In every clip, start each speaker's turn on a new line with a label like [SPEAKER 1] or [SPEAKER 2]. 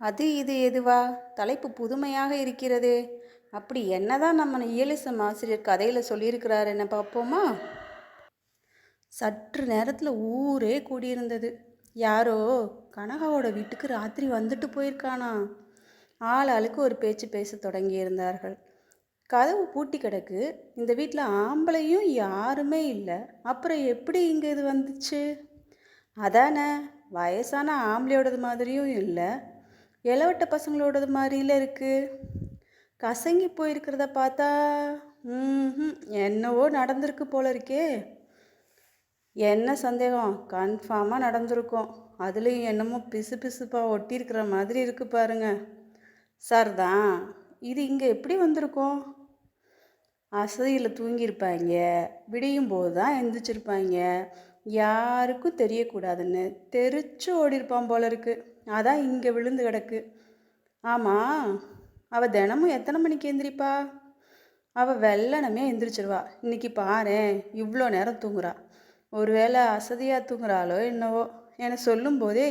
[SPEAKER 1] அது இது எதுவா? தலைப்பு புதுமையாக இருக்கிறதே. அப்படி என்னதான் நம்ம இயலிசம் ஆசிரியர் கதையில் சொல்லியிருக்கிறார் என்ன பார்ப்போமா? சற்று நேரத்தில் ஊரே கூடியிருந்தது. யாரோ கனகாவோட வீட்டுக்கு ராத்திரி வந்துட்டு போயிருக்கானா? ஆள் ஆளுக்கு ஒரு பேச்சு பேச தொடங்கியிருந்தார்கள். கதவு பூட்டி கிடக்கு. இந்த வீட்டில் ஆம்பளையும் யாருமே இல்லை. அப்புறம் எப்படி இங்கே இது வந்துச்சு? அதானே வயசான ஆம்பளையோடது மாதிரியும் இல்லை. இளவட்ட பசங்களோடது மாதிரியில் இருக்குது கசங்கி போயிருக்கிறத பார்த்தா ம்ஹும், என்னவோ நடந்திருக்கு போல இருக்கே என்ன சந்தேகம்? கன்ஃபார்மாக நடந்திருக்கும். அதுலேயும் என்னமோ பிசு பிசுப்பாக ஒட்டியிருக்கிற மாதிரி இருக்குது பாருங்க. சார் தான் இது இங்கே எப்படி வந்திருக்கும்? அசதியில் தூங்கியிருப்பாங்க விடியும் போது தான் எந்திரிச்சிருப்பாங்க யாருக்கும் தெரியக்கூடாதுன்னு தெரிச்சு ஓடிருப்பான் போல இருக்குது அதான் இங்கே விழுந்து கிடக்கு. ஆமாம் அவள் தினமும் எத்தனை மணிக்கு எந்திரிப்பா? அவள் வெள்ளனமே எந்திரிச்சிருவா. இன்னைக்கு பாரு இவ்வளோ நேரம் தூங்குறா. ஒருவேளை அசதியாக தூங்குறாளோ என்னவோ என சொல்லும்போதே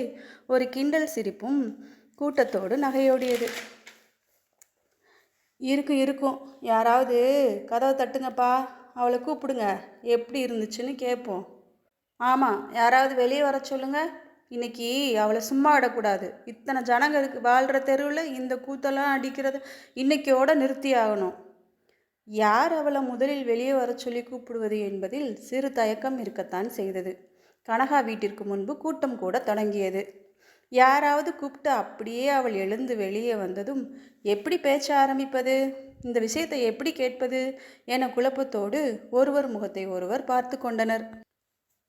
[SPEAKER 1] ஒரு கிண்டல் சிரிப்பும் கூட்டத்தோடு நகையோடியது. இருக்கும் இருக்கும். யாராவது கதவை தட்டுங்கப்பா. அவளை கூப்பிடுங்க. எப்படி இருந்துச்சுன்னு கேட்போம். ஆமாம் யாராவது வெளியே வர சொல்லுங்கள் இன்னைக்கு அவளை சும்மா விடக்கூடாது. இத்தனை ஜனங்க வாழ்கிற தெருவில் இந்த கூத்தெல்லாம் அடிக்கிறது இன்னைக்கோட நிறுத்தி ஆகணும். யார் அவளை முதலில் வெளியே வர சொல்லி கூப்பிடுவது என்பதில் சிறு தயக்கம் இருக்கத்தான் செய்தது. கனகா வீட்டிற்கு முன்பு கூட்டம் கூட தொடங்கியது. யாராவது கூப்பிட்டு அப்படியே அவள் எழுந்து வெளியே வந்ததும் எப்படி பேச்ச ஆரம்பிப்பது? இந்த விஷயத்தை எப்படி கேட்பது? என குழப்பத்தோடு ஒருவர் முகத்தை ஒருவர் பார்த்து கொண்டனர்.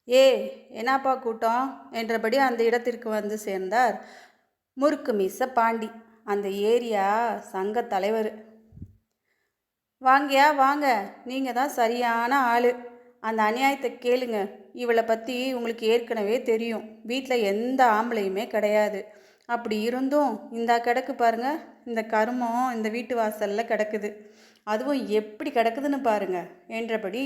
[SPEAKER 1] ஏ என்னப்பா கூட்டம்? என்றபடி அந்த இடத்திற்கு வந்து சேர்ந்தார் முறுக்கு மீச பாண்டி. அந்த ஏரியா சங்க தலைவர். வாங்கயா வாங்க. நீங்கள் தான் சரியான ஆள். அந்த அநியாயத்தை கேளுங்க. இவளை பற்றி உங்களுக்கு ஏற்கனவே தெரியும். வீட்டில் எந்த ஆம்பளையுமே கிடையாது. அப்படி இருந்தும் இந்த கிடக்கு பாருங்க. இந்த கருமம் இந்த வீட்டு வாசலில் கிடக்குது. அதுவும் எப்படி கிடக்குதுன்னு பாருங்க. என்றபடி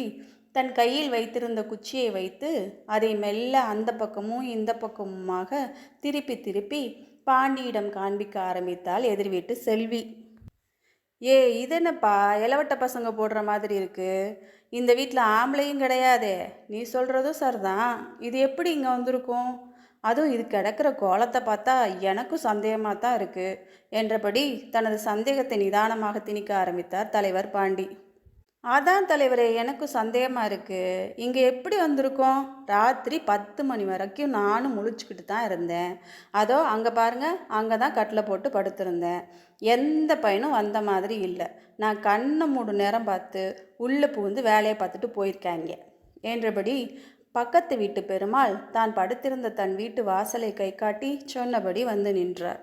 [SPEAKER 1] தன் கையில் வைத்திருந்த குச்சியை வைத்து அதை மெல்ல அந்த பக்கமும் இந்த பக்கமுமாக திருப்பி திருப்பி பாண்டியிடம் காண்பிக்க ஆரம்பித்தாள் எதிர் வீட்டு செல்வி. ஏ இது என்னப்பா இளவட்ட பசங்க போடுற மாதிரி இருக்கு. இந்த வீட்டில் ஆம்பளையும் கிடையாதே. நீ சொல்கிறதும் சரிதான். இது எப்படி இங்கே வந்திருக்கும்? அதுவும் இது கிடக்கிற கோலத்தை பார்த்தா எனக்கும் சந்தேகமாக தான் இருக்குது என்றபடி தனது சந்தேகத்தை நிதானமாக திணிக்க ஆரம்பித்தார் தலைவர் பாண்டி. அதான் தலைவரே எனக்கும் சந்தேகமாக இருக்குது இங்கே எப்படி வந்திருக்கோம்? ராத்திரி பத்து மணி வரைக்கும் நானும் முழிச்சுக்கிட்டு தான் இருந்தேன். அதோ அங்கே பாருங்கள் அங்கே தான் கட்டில் போட்டு படுத்திருந்தேன். எந்த பையனும் வந்த மாதிரி இல்லை. நான் கண்ணை மூடு நேரம் பார்த்து உள்ளே புகுந்து வேலையை பார்த்துட்டு போயிருக்காங்க. என்றபடி பக்கத்து வீட்டு பெருமாள் தான் படுத்திருந்த தன் வீட்டு வாசலை கை காட்டி சொன்னபடி வந்து நின்றார்.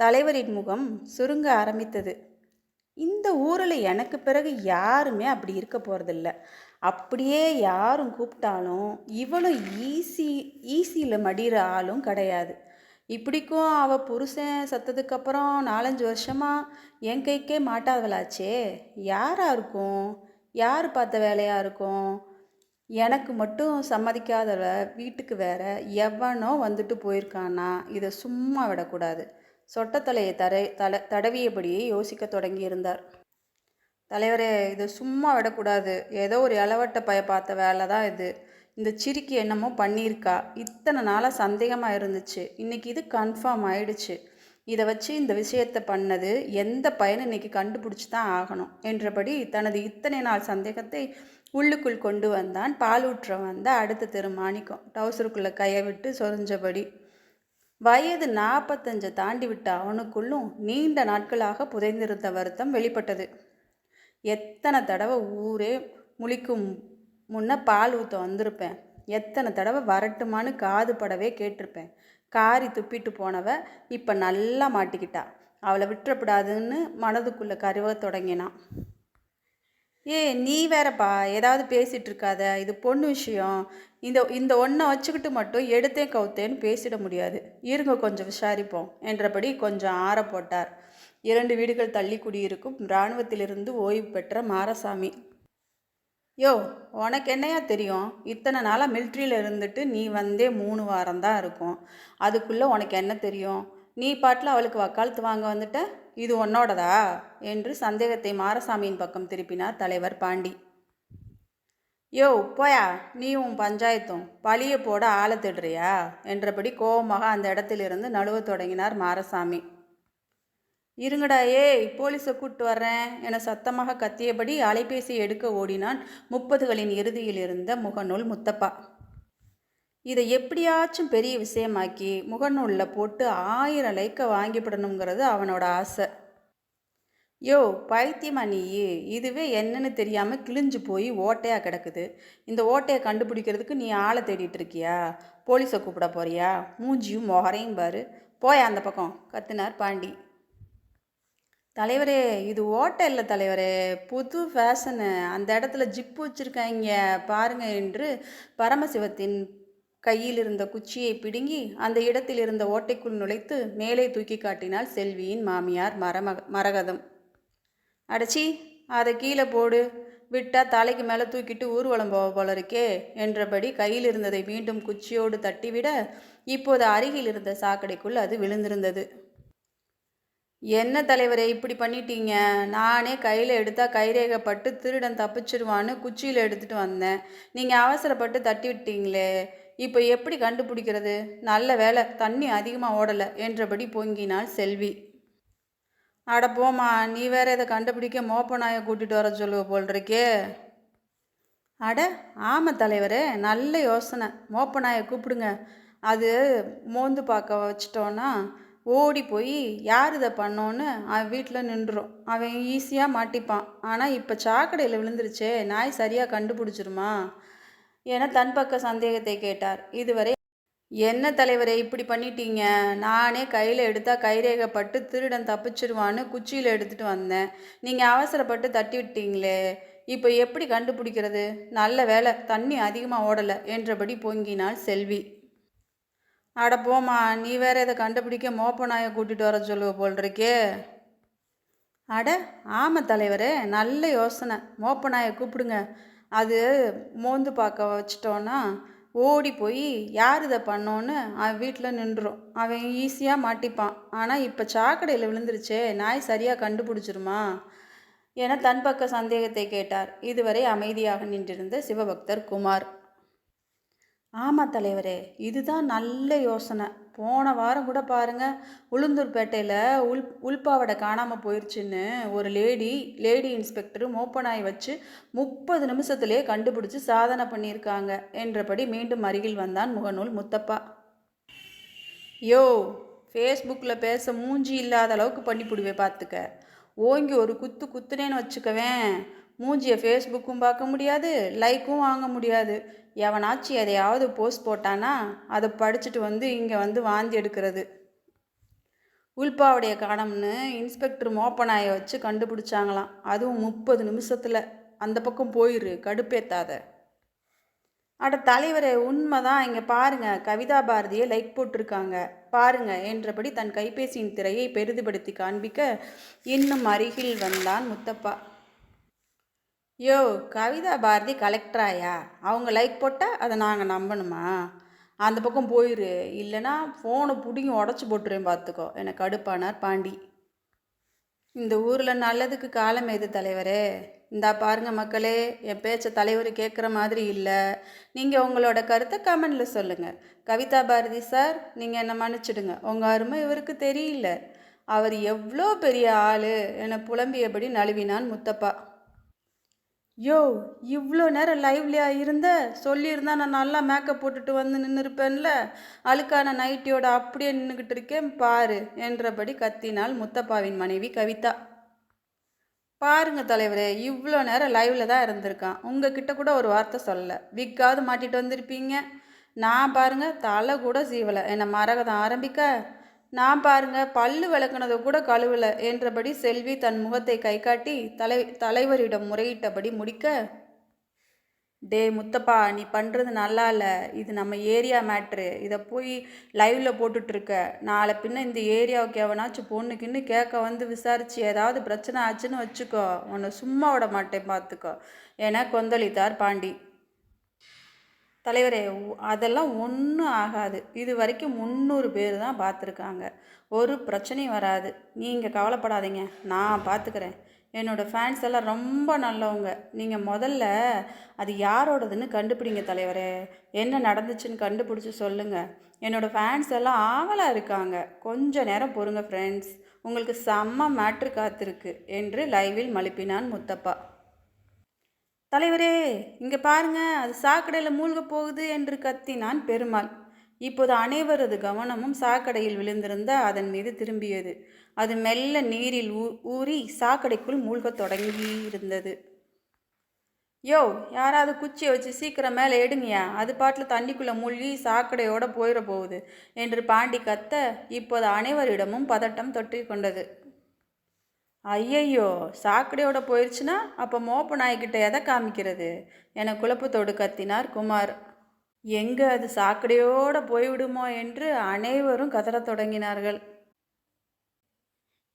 [SPEAKER 1] தலைவரின் முகம் சுருங்க ஆரம்பித்தது. இந்த ஊரில் எனக்கு பிறகு யாருமே அப்படி இருக்க போகிறதில்ல அப்படியே யாரும் கூப்பிட்டாலும் இவளும் ஈஸி ஈஸியில் மடிகிற ஆளும் கிடையாது. இப்படிக்கும் அவள் புருஷன் சத்ததுக்கப்புறம் நாலஞ்சு வருஷமாக என் கைக்கே மாட்டாதவளாச்சே யாராக இருக்கும்? யார் பார்த்த வேலையாக இருக்கும்? எனக்கு மட்டும் சம்மதிக்காதவ வீட்டுக்கு வேற எவனோ வந்துட்டு போயிருக்கானா இதை சும்மா விடக்கூடாது. சொட்டத்தலையை தரை தலை தடவியபடியே யோசிக்க தொடங்கியிருந்தார். தலைவரே இது சும்மா விடக்கூடாது. ஏதோ ஒரு இளவட்ட பய பார்த்த வேலை தான் இது. இந்த சிரிக்கி என்னமோ பண்ணியிருக்கா. இத்தனை நாளாக சந்தேகமாக இருந்துச்சு. இன்னைக்கு இது கன்ஃபார்ம் ஆயிடுச்சு. இதை வச்சு இந்த விஷயத்தை பண்ணது எந்த பையனை இன்னைக்கு கண்டுபிடிச்சி தான் ஆகணும் என்றபடி தனது இத்தனை நாள் சந்தேகத்தை உள்ளுக்குள் கொண்டு வந்தான். பாலூற்ற வந்த அடுத்த தெரு மாணிக்கம். டவுசருக்குள்ளே கையை விட்டு சொரிஞ்சபடி வயது நாற்பத்தஞ்சை தாண்டி விட்ட அவனுக்குள்ளும் நீண்ட நாட்களாக புதைந்திருந்த வருத்தம் வெளிப்பட்டது. எத்தனை தடவை ஊரே முழிக்கும் முன்ன பால் ஊற்ற வந்திருப்பேன். எத்தனை தடவை வரட்டுமான்னு காது படவே கேட்டிருப்பேன். காரி துப்பிட்டு போனவ இப்போ நல்லா மாட்டிக்கிட்டா. அவளை விட்டுறப்படாதுன்னு மனதுக்குள்ளே கருவ தொடங்கினான். ஏ நீ வேறப்பா ஏதாவது பேசிகிட்டு இருக்காத இது பொண்ணு விஷயம். இந்த இந்த ஒன்றை வச்சுக்கிட்டு மட்டும் எடுத்தேன் கவுத்தேன்னு பேசிட முடியாது. இருங்க கொஞ்சம் விசாரிப்போம் என்றபடி கொஞ்சம் ஆற போட்டார். இரண்டு வீடுகள் தள்ளி குடியிருக்கும் இராணுவத்திலிருந்து ஓய்வு பெற்ற மாரசாமி. யோ உனக்கு என்னையா தெரியும்? இத்தனை நாளாக மிலிட்ரியில் இருந்துட்டு நீ வந்தே மூணு வாரம் தான் இருக்கும். அதுக்குள்ளே உனக்கு என்ன தெரியும்? நீ பாட்டில் அவளுக்கு வக்காலத்து வாங்க வந்துட்ட? இது உன்னோடதா? என்று சந்தேகத்தை மாரசாமியின் பக்கம் திருப்பினார் தலைவர் பாண்டி. யோ போயா நீ உன் பஞ்சாயத்தும் பழியை போட ஆளை திடுறியா? என்றபடி கோபமாக அந்த இடத்திலிருந்து நழுவ தொடங்கினார் மாரசாமி. இருங்கடா ஏய் போலீஸை கூட்டு வர்றேன் என சத்தமாக கத்தியபடி அலைபேசி எடுக்க ஓடினான் முப்பதுகளின் இறுதியில் இருந்த முகநூல் முத்தப்பா. இதை எப்படியாச்சும் பெரிய விஷயமாக்கி முகநூலில் போட்டு ஆயிரம் லைக்கை வாங்கிவிடணுங்கிறது அவனோட ஆசை. யோ பைத்தியமா நீ? இதுவே என்னன்னு தெரியாமல் கிழிஞ்சு போய் ஓட்டையாக கிடக்குது. இந்த ஓட்டையை கண்டுபிடிக்கிறதுக்கு நீ ஆளை தேடிட்டு இருக்கியா? போலீஸை கூப்பிட போறியா? மூஞ்சியும் மொகரையும் பாரு. போயா அந்த பக்கம். கத்துனார் பாண்டி. தலைவரே இது ஓட்டை இல்லை தலைவரே. புது ஃபேஷனு. அந்த இடத்துல ஜிப்பு வச்சுருக்காங்க பாருங்க என்று பரமசிவத்தின் கையில் இருந்த குச்சியை பிடுங்கி அந்த இடத்தில் இருந்த ஓட்டைக்குள் நுழைத்து மேலே தூக்கி காட்டினாள் செல்வியின் மாமியார் மரமக மரகதம். அடச்சி அதை கீழே போடு. விட்டா தலைக்கு மேலே தூக்கிட்டு ஊர்வலம் போக போல இருக்கே என்றபடி கையில் இருந்ததை மீண்டும் குச்சியோடு தட்டிவிட இப்போது அருகில் இருந்த சாக்கடைக்குள் அது விழுந்திருந்தது. என்ன தலைவரே இப்படி பண்ணிட்டீங்க? நானே கையில் எடுத்தால் கைரேகப்பட்டு திருடன் தப்பிச்சிருவான்னு குச்சியில் எடுத்துகிட்டு வந்தேன். நீங்கள் அவசரப்பட்டு தட்டி விட்டீங்களே இப்போ எப்படி கண்டுபிடிக்கிறது? நல்ல வேலை தண்ணி அதிகமாக ஓடலை என்றபடி பொங்கினாள் செல்வி. அட போம்மா நீ வேற இதை கண்டுபிடிக்க மோப்ப நாயை கூட்டிகிட்டு வர சொல்லுவ போல் இருக்கே அட ஆமாம் தலைவரே நல்ல யோசனை. மோப்ப நாயை கூப்பிடுங்க. அது மோந்து பார்க்க வச்சிட்டோன்னா ஓடி போய் யார் இதை பண்ணோன்னு அவன் வீட்டில் நின்றுரும். அவன் ஈஸியாக மாட்டிப்பான். ஆனால் இப்போ சாக்கடையில் விழுந்துருச்சே நாய் சரியாக கண்டுபிடிச்சிருமா? என தன் பக்க சந்தேகத்தை கேட்டார். இதுவரை என்ன தலைவரே இப்படி பண்ணிட்டீங்க? நானே கையில் எடுத்தால் கைரேகப்பட்டு திருடன் தப்பிச்சிருவான்னு குச்சியில் எடுத்துகிட்டு வந்தேன். நீங்கள் அவசரப்பட்டு தட்டி விட்டீங்களே இப்போ எப்படி கண்டுபிடிக்கிறது? நல்ல வேலை தண்ணி அதிகமாக ஓடலை என்றபடி பொங்கினாள் செல்வி. அட போம்மா நீ வேற இதை கண்டுபிடிக்க மோப்பநாயை கூட்டிகிட்டு வர சொல்லுவ போல் இருக்கே அட ஆமாம் தலைவரே நல்ல யோசனை. மோப்பநாயை கூப்பிடுங்க. அது மோந்து பார்க்க வச்சிட்டோன்னா ஓடி போய் யார் இதை பண்ணோன்னு அவன் வீட்டில் நின்றுரும். அவன் ஈஸியாக மாட்டிப்பான். ஆனால் இப்போ சாக்கடையில் விழுந்துருச்சே நாய் சரியாக கண்டுபிடிச்சிருமா? என தன் பக்க சந்தேகத்தை கேட்டார். இதுவரை அமைதியாக நின்றிருந்த சிவபக்தர் குமார். ஆமாம் தலைவரே இதுதான் நல்ல யோசனை. போன வாரம் கூட பாருங்கள் உளுந்தூர்பேட்டையில் உள் உள்பாவடை காணாமல் போயிடுச்சுன்னு ஒரு லேடி லேடி இன்ஸ்பெக்டர் மோப்பனாய் வச்சு முப்பது நிமிஷத்துலேயே கண்டுபிடிச்சி சாதனை பண்ணியிருக்காங்க என்றபடி மீண்டும் அருகில் வந்தான் முகநூல் முத்தப்பா. யோ ஃபேஸ்புக்கில் பேச மூஞ்சி இல்லாத அளவுக்கு பண்ணிவிடுவே பார்த்துக்க ஓங்கி ஒரு குத்து குத்துனேன்னு வச்சுக்கவேன். மூஞ்சியை ஃபேஸ்புக்கும் பார்க்க முடியாது லைக்கும் வாங்க முடியாது. எவனாச்சும் எதையாவது போஸ்ட் போட்டானா அதை படிச்சுட்டு வந்து இங்கே வந்து வாந்தி எடுக்கிறது. உல்பாவுடைய காணம்னு இன்ஸ்பெக்டர் மோப்பனாயை வச்சு கண்டுபிடிச்சாங்களாம். அதுவும் முப்பது நிமிஷத்தில். அந்த பக்கம் போயிரு கடுப்பேத்தாத. அட தலைவரே உண்மைதான். இங்கே பாருங்க கவிதா பாரதியை லைக் போட்டிருக்காங்க. பாருங்க என்றபடி தன் கைபேசியின் திரையை பெரிதுபடுத்தி காண்பிக்க இன்னும் அருகில் வந்தான் முத்தப்பா. யோ கவிதா பாரதி கலெக்டராயா அவங்க லைக் போட்டால் அதை நாங்கள் நம்பணுமா? அந்த பக்கம் போயிரு. இல்லைனா ஃபோனை பிடிங்கி உடச்சி போட்டுருவேன் பார்த்துக்கோ எனக்கு கடுப்பானார் பாண்டி. இந்த ஊரில் நல்லதுக்கு காலம் எது தலைவரே? இந்தா பாருங்க மக்களே என் பேச்சை தலைவர் கேட்குற மாதிரி இல்லை. நீங்கள் உங்களோட கருத்தை கமெண்டில் சொல்லுங்கள் கவிதா பாரதி சார் நீங்கள் என்னை மன்னிச்சிடுங்க. உங்கள் அருமை இவருக்கு தெரியல. அவர் எவ்வளோ பெரிய ஆள். என புலம்பியபடி நழுவினான் முத்தப்பா. யோ இவ்வளோ நேரம் லைவ்லியா இருந்த சொல்லியிருந்தா நான் நல்லா மேக்கப் போட்டுட்டு வந்து நின்றுருப்பேன்ல அழுக்கான நைட்டியோட அப்படியே நின்றுக்கிட்டு இருக்கேன் பாரு என்றபடி கத்தினாள் முத்தப்பாவின் மனைவி கவிதா. பாருங்க தலைவரே இவ்வளோ நேரம் லைவில் தான் இருந்திருக்கான். உங்ககிட்ட கூட ஒரு வார்த்தை சொல்லலை விக்காவது மாட்டிட்டு வந்திருப்பீங்க. நான் பாருங்க தலை கூட சீவலை. என்னை மரகதம் ஆரம்பிக்க. நான் பாருங்க பல்லு விளக்குனதை கூட கழுவல என்றபடி செல்வி தன் முகத்தை கை காட்டி தலை தலைவரிடம் முறையிட்டபடி முடிக்க டே முத்தப்பா நீ பண்ணுறது நல்லா இல்லை. இது நம்ம ஏரியா மேட்ரு. இதை போய் லைவில் போட்டுட்ருக்க. நாளை பின்ன இந்த ஏரியாவுக்கு எவனாச்சும் பொண்ணுக்குன்னு கேட்க வந்து விசாரித்து ஏதாவது பிரச்சனை ஆச்சுன்னு வச்சுக்கோ. உன்னை சும்மா விட மாட்டேன் பார்த்துக்கோ என கொந்தளித்தார் பாண்டி. தலைவரே அதெல்லாம் ஒன்றும் ஆகாது. இது வரைக்கும் முந்நூறு பேர் தான் பார்த்துருக்காங்க. ஒரு பிரச்சனையும் வராது. நீங்கள் கவலைப்படாதீங்க. நான் பார்த்துக்கிறேன். என்னோடய ஃபேன்ஸ் எல்லாம் ரொம்ப நல்லவங்க. நீங்கள் முதல்ல அது யாரோடதுன்னு கண்டுபிடிங்க தலைவரே. என்ன நடந்துச்சுன்னு கண்டுபிடிச்சி சொல்லுங்கள் என்னோடய ஃபேன்ஸ் எல்லாம் ஆவலாக இருக்காங்க. கொஞ்ச நேரம் பொறுங்க ஃப்ரெண்ட்ஸ் உங்களுக்கு செம்ம மேட்ரு காத்திருக்கு. என்று லைவில் மழுப்பினான் முத்தப்பா. தலைவரே இங்கே பாருங்க அது சாக்கடையில் மூழ்க போகுது என்று கத்தினான் பெருமாள். இப்போது அனைவரது கவனமும் சாக்கடையில் விழுந்திருந்த அதன் மீது திரும்பியது. அது மெல்ல நீரில் ஊ ஊறி சாக்கடைக்குள் மூழ்கத் தொடங்கி இருந்தது யோ யாராவது குச்சியை வச்சு சீக்கிரம் மேலே எடுங்கயா அது பாட்டில் தண்ணிக்குள்ளே மூழ்கி சாக்கடையோடு போயிட போகுது என்று பாண்டி கத்த இப்போது அனைவரிடமும் பதட்டம் தொற்றி கொண்டது. ஐயையோ சாக்கடையோட போயிடுச்சுன்னா அப்போ மோப்ப நாய்கிட்ட எதை காமிக்கிறது? என குழப்பத்தோடு கத்தினார் குமார். எங்கே அது சாக்கடையோட போய்விடுமோ என்று அனைவரும் கதறத் தொடங்கினார்கள்.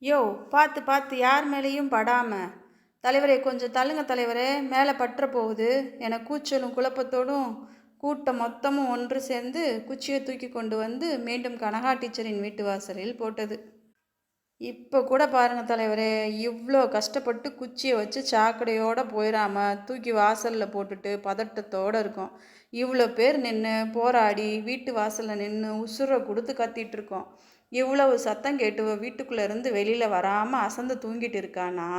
[SPEAKER 1] யோ பார்த்து பார்த்து யார் மேலேயும் படாமல் தலைவரே கொஞ்சம் தள்ளுங்க தலைவரே மேலே பற்ற போகுது என கூச்சலும் குழப்பத்தோடும் கூட்டம் மொத்தமும் ஒன்று சேர்ந்து குச்சியை தூக்கி கொண்டு வந்து மீண்டும் கனகா டீச்சரின் வீட்டு வாசலில் போட்டது. இப்போ கூட பாருங்கள் தலைவரே இவ்வளோ கஷ்டப்பட்டு குச்சியை வச்சு சாக்கடையோடு போயிடாம தூக்கி வாசலில் போட்டுட்டு பதட்டத்தோடு இருக்கோம். இவ்வளோ பேர் நின்று போராடி வீட்டு வாசலில் நின்று உசுரை கொடுத்து கத்திட்டு இருக்கோம். இவ்வளவு சத்தம் கேட்டு வீட்டுக்குள்ளே இருந்து வெளியில் வராமல் அசந்து தூங்கிட்டு இருக்கானா?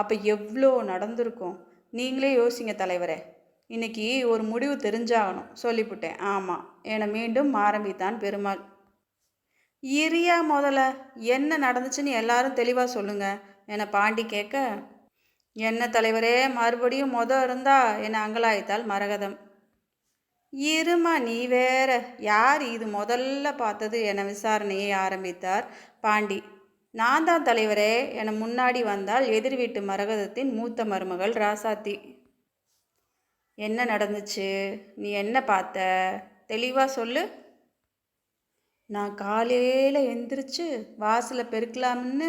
[SPEAKER 1] அப்போ எவ்வளோ நடந்திருக்கும்? நீங்களே யோசிங்க தலைவரே. இன்னைக்கு ஒரு முடிவு தெரிஞ்சாகணும். சொல்லிவிட்டேன் ஆமாம் என மீண்டும் ஆரம்பித்தான் பெருமாள். இரியா முதல்ல என்ன நடந்துச்சுன்னு எல்லாரும் தெளிவாக சொல்லுங்க என்னை பாண்டி கேட்க என்ன தலைவரே மறுபடியும் மொதல் இருந்தா என்னை அங்கலாய்த்தாள் மரகதம். இருமா நீ வேற யார் இது முதல்ல பார்த்தது? என விசாரணையை ஆரம்பித்தார் பாண்டி. நான் தான் தலைவரே என முன்னாடி வந்தால் எதிர் வீட்டு மரகதத்தின் மூத்த மருமகள் ராசாத்தி. என்ன நடந்துச்சு? நீ என்ன பார்த்த? தெளிவாக சொல்லு. நான் காலையில் எந்திரிச்சு வாசலை பெருக்கலாம்னு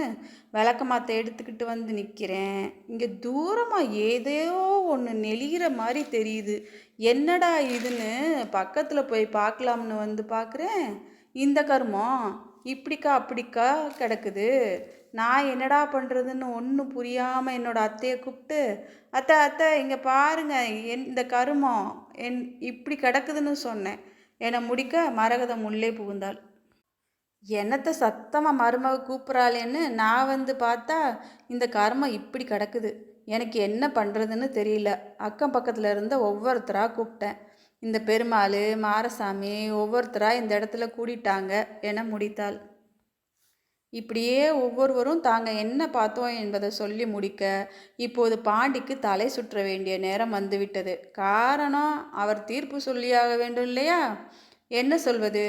[SPEAKER 1] விளக்க மாற்ற எடுத்துக்கிட்டு வந்து நிற்கிறேன் இங்கே தூரமாக ஏதோ ஒன்று நெளிகிற மாதிரி தெரியுது. என்னடா இதுன்னு பக்கத்தில் போய் பார்க்கலாம்னு வந்து பார்க்குறேன் இந்த கருமம் இப்படிக்கா அப்படிக்கா கிடக்குது. நான் என்னடா பண்ணுறதுன்னு ஒன்றும் புரியாமல் என்னோட அத்தையை கூப்பிட்டு அத்தை அத்தை இங்கே பாருங்க என் இந்த கருமம் என் இப்படி கிடக்குதுன்னு சொன்னேன். என முடிக்க மரகதம் உள்ளே புகுந்தாள். என்னத்த சத்தமாக மருமக கூப்பிட்றாளேன்னு நான் வந்து பார்த்தா இந்த கர்மம் இப்படி கிடக்குது. எனக்கு என்ன பண்ணுறதுன்னு தெரியல. அக்கம் பக்கத்தில் இருந்த ஒவ்வொருத்தராக கூப்பிட்டேன். இந்த பெருமாள் மாரசாமி ஒவ்வொருத்தராக இந்த இடத்துல கூடிட்டாங்க என முடித்தாள். இப்படியே ஒவ்வொருவரும் தாங்க என்ன பார்த்தோம் என்பதை சொல்லி முடிக்க இப்போது பாண்டிக்கு தலை சுற்ற வேண்டிய நேரம் வந்துவிட்டது. காரணம் அவர் தீர்ப்பு சொல்லியாக வேண்டும் இல்லையா? என்ன சொல்வது?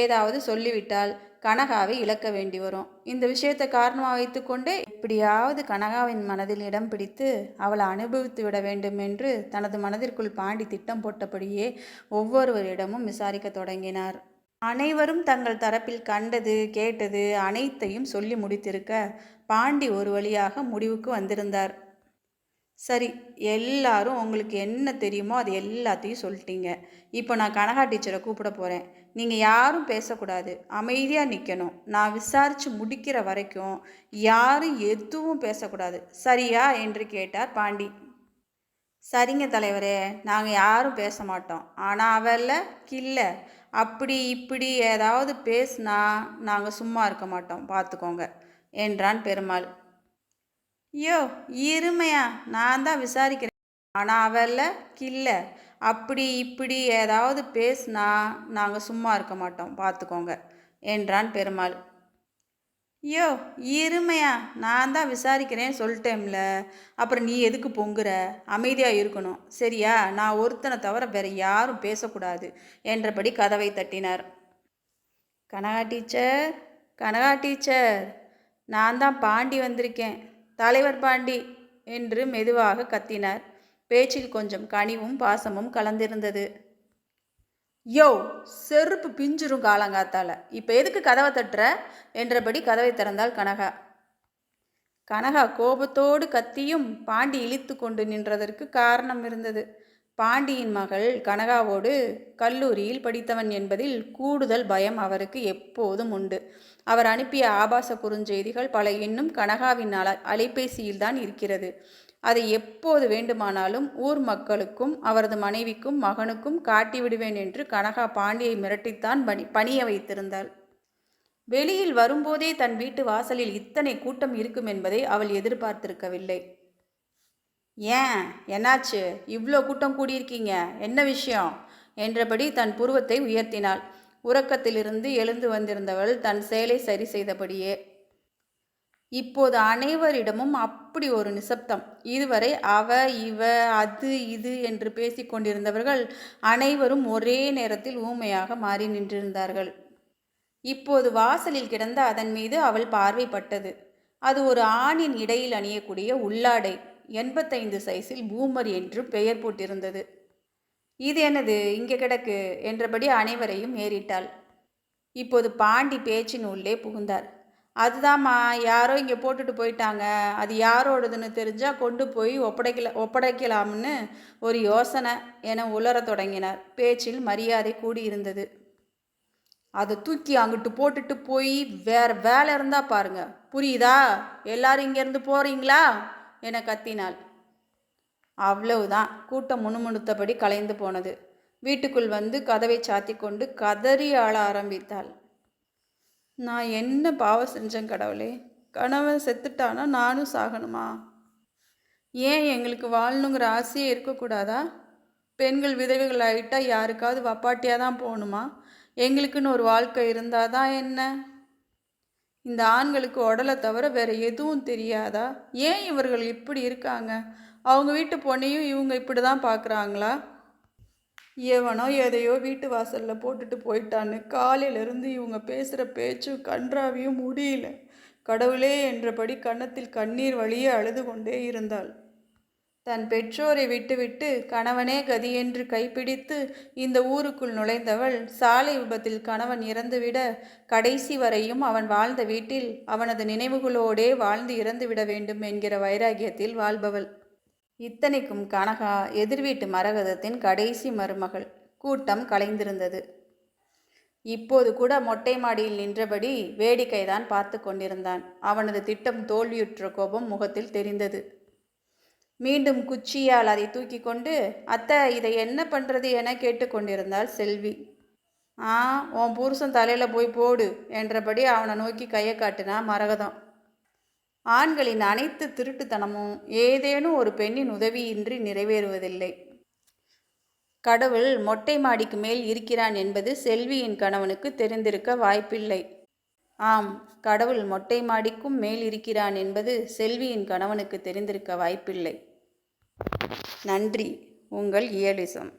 [SPEAKER 1] ஏதாவது சொல்லிவிட்டால் கனகாவை இழக்க வேண்டி வரும். இந்த விஷயத்தை காரணமாக வைத்துக்கொண்டே எப்படியாவது கனகாவின் மனதில் இடம் பிடித்து அவளை அனுபவித்து விட வேண்டும் என்று தனது மனதிற்குள் பாண்டி திட்டம் போட்டபடியே ஒவ்வொருவரிடமும் விசாரிக்க தொடங்கினார். அனைவரும் தங்கள் தரப்பில் கண்டது கேட்டது அனைத்தையும் சொல்லி முடித்திருக்க பாண்டி ஒரு வழியாக முடிவுக்கு வந்திருந்தார். சரி எல்லாரும் உங்களுக்கு என்ன தெரியுமோ அது எல்லாத்தையும் சொல்லிட்டீங்க. இப்போ நான் கனகா டீச்சரை கூப்பிட போகிறேன் நீங்கள் யாரும் பேசக்கூடாது. அமைதியாக நிற்கணும் நான் விசாரித்து முடிக்கிற வரைக்கும் யாரும் எதுவும் பேசக்கூடாது. சரியா என்று கேட்டார் பாண்டி. சரிங்க தலைவரே நாங்கள் யாரும் பேச மாட்டோம். ஆனால் அவல்ல கில்ல அப்படி இப்படி ஏதாவது பேசுனா நாங்கள் சும்மா இருக்க மாட்டோம். பார்த்துக்கோங்க என்றான் பெருமாள். ஐயோ இருமையா? நான் தான் விசாரிக்கிறேன். ஆனால் அவல்ல கில்ல. அப்படி இப்படி ஏதாவது பேசுனா நாங்கள் சும்மா இருக்க மாட்டோம். பார்த்துக்கோங்க என்றான் பெருமாள். ஐயோ இருமையா? நான் தான் விசாரிக்கிறேன் சொல்லிட்டேம்ல அப்புறம் நீ எதுக்கு பொங்குற? அமைதியாக இருக்கணும். சரியா? நான் ஒருத்தனை தவிர வேற யாரும் பேசக்கூடாது என்றபடி கதவை தட்டினார். கனகா டீச்சர்? கனகா டீச்சர்? நான் தான் பாண்டி வந்திருக்கேன். தலைவர் பாண்டி என்று மெதுவாக கத்தினார். பேச்சில் கொஞ்சம் கனிவும் பாசமும் கலந்திருந்தது. யோ செருப்பு பிஞ்சிரும் காலங்காத்தால. இப்போ எதுக்கு கதவை தட்டுற? என்றபடி கதவை திறந்தாள் கனகா. கனகா கோபத்தோடு கத்தியும் பாண்டி இழித்து கொண்டு நின்றதற்கு காரணம் இருந்தது. பாண்டியின் மகள் கனகாவோடு கல்லூரியில் படித்தவன் என்பதில் கூடுதல் பயம் அவருக்கு எப்போதும் உண்டு. அவர் அனுப்பிய ஆபாச குறுஞ்செய்திகள் பல இன்னும் கனகாவின் அல அலைபேசியில்தான் இருக்கிறது. அதை எப்போது வேண்டுமானாலும் ஊர் மக்களுக்கும் அவரது மனைவிக்கும் மகனுக்கும் காட்டிவிடுவேன் என்று கனகா பாண்டியை மிரட்டித்தான் பணி பணிய வைத்திருந்தாள். வெளியில் வரும்போதே தன் வீட்டு வாசலில் இத்தனை கூட்டம் இருக்கும் என்பதை அவள் எதிர்பார்த்திருக்கவில்லை. ஏன்? என்னாச்சு? இவ்வளோ கூட்டம் கூடியிருக்கீங்க? என்ன விஷயம்? என்றபடி தன் புருவத்தை உயர்த்தினாள். உறக்கத்திலிருந்து எழுந்து வந்திருந்தவள் தன் செயலை சரி செய்தபடியே இப்போது அனைவரிடமும் அப்படி ஒரு நிசப்தம். இதுவரை அவ இவ அது இது என்று பேசிக்கொண்டிருந்தவர்கள் அனைவரும் ஒரே நேரத்தில் ஊமையாக மாறி நின்றிருந்தார்கள். இப்போது வாசலில் கிடந்த அதன் மீது அவள் பார்வைப்பட்டது. அது ஒரு ஆணின் இடையில் அணியக்கூடிய உள்ளாடை எண்பத்தைந்து சைஸில் பூமர் என்று பெயர் போட்டிருந்தது. இது எனது இங்கே கிடக்கு என்றபடி அனைவரையும் ஏறிட்டாள். இப்போது பாண்டி பேச்சின் உள்ளே புகுந்தார். அதுதாம்மா யாரோ இங்கே போட்டுட்டு போயிட்டாங்க. அது யாரோடதுன்னு தெரிஞ்சால் கொண்டு போய் ஒப்படைக்கல ஒப்படைக்கலாம்னு ஒரு யோசனை என உலரத் தொடங்கினார். பேச்சில் மரியாதை கூடியிருந்தது. அதை தூக்கி அங்கிட்டு போட்டுட்டு போய் வேற வேலை இருந்தால் பாருங்க. புரியுதா? எல்லாரும் இங்கேருந்து போகிறீங்களா என கத்தினாள். அவ்வளவுதான். கூட்டம் முணுமுணுத்தபடி கலைந்து போனது. வீட்டுக்குள் வந்து கதவை சாத்தி கொண்டு கதறி ஆள ஆரம்பித்தாள். நான் என்ன பாவம் செஞ்சேன் கடவுளே? கணவன் செத்துட்டானா நானும் சாகணுமா? ஏன் எங்களுக்கு வாழணுங்கிற ஆசையே இருக்கக்கூடாதா? பெண்கள் விதவைகள் ஆகிட்டா யாருக்காவது வப்பாட்டியாக தான் போகணுமா? எங்களுக்குன்னு ஒரு வாழ்க்கை இருந்தால் தான் என்ன? இந்த ஆண்களுக்கு உடலை தவிர வேறு எதுவும் தெரியாதா? ஏன் இவர்கள் இப்படி இருக்காங்க? அவங்க வீட்டு பொண்ணையும் இவங்க இப்படி தான் பார்க்குறாங்களா எவனோ எதையோ வீட்டு வாசலில் போட்டுட்டு போயிட்டான்னு காலையிலேருந்து இவங்க பேசுகிற பேச்சும் கன்றாவியும் முடியல. கடவுளே என்றபடி கன்னத்தில் கண்ணீர் வழியே அழுது கொண்டே இருந்தாள். தன் பெற்றோரை விட்டுவிட்டு கணவனே கதி என்று கைப்பிடித்து இந்த ஊருக்குள் நுழைந்தவள் சாலை விபத்தில் கணவன் இறந்துவிட கடைசி வரையும் அவன் வாழ்ந்த வீட்டில் அவனது நினைவுகளோடே வாழ்ந்து இறந்துவிட வேண்டும் என்கிற வைராகியத்தில் வாழ்பவள். இத்தனைக்கும் கனகா எதிர்வீட்டு மரகதத்தின் கடைசி மருமகள். கூட்டம் கலைந்திருந்தது. இப்போது கூட மொட்டை மாடியில் நின்றபடி வேடிக்கைதான் பார்த்து கொண்டிருந்தான். அவனது திட்டம் தோல்வியுற்ற கோபம் முகத்தில் தெரிந்தது. மீண்டும் குச்சியால் அதை தூக்கி கொண்டு அத்தை இதை என்ன பண்ணுறது என கேட்டுக்கொண்டிருந்தாள் செல்வி. ஆ உன் புருஷன் தலையில் போய் போடு என்றபடி அவனை நோக்கி கையை காட்டினா மரகதம். ஆண்களின் அனைத்து திருட்டுத்தனமும் ஏதேனும் ஒரு பெண்ணின் உதவியின்றி நிறைவேறுவதில்லை. கடவுள் மொட்டை மாடிக்கு மேல் இருக்கிறான் என்பது செல்வியின் கணவனுக்கு தெரிந்திருக்க வாய்ப்பில்லை. ஆம் கடவுள் மொட்டை மாடிக்கும் மேல் இருக்கிறான் என்பது செல்வியின் கணவனுக்கு தெரிந்திருக்க வாய்ப்பில்லை. நன்றி உங்கள் இயலிசம்.